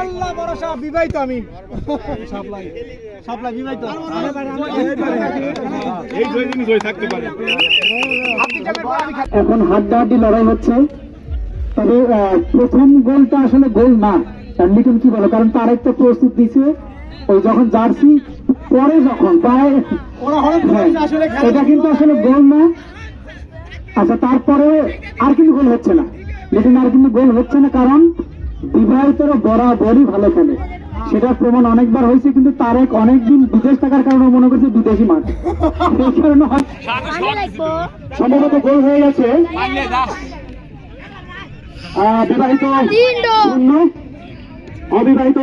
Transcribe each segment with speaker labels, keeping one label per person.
Speaker 1: আল্লাহ ভরসা বিবাহিত আমি। সাপ্লাই সাপ্লাই বিবাহিত।
Speaker 2: এখন হাড্ডাহাড্ডি লড়াই হচ্ছে। তবে প্রথম গোলটা আসলে গোল না। লিটন কি বলো? কারণ তার একটা প্রস্তুত দিছে ওই যখন জার্সি পরে যখন প্রায় হ্যাঁ, এটা কিন্তু আসলে গোল না। আচ্ছা তারপরে আর কিন্তু গোল হচ্ছে না। লিটন আর কিন্তু গোল হচ্ছে না কারণ বিবাহিতরা বরাবরই ভালো খেলে সেটার প্রমাণ অনেকবার হয়েছে কিন্তু তারেক অনেকদিন বিদেশ থাকার কারণে মনে করছে বিদেশি মাঠ কারণে সম্ভবত গোল হয়ে গেছে। বিবাহিত অবিবাহিত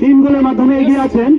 Speaker 2: তিন গোলের মাধ্যমে এগিয়ে আছেন।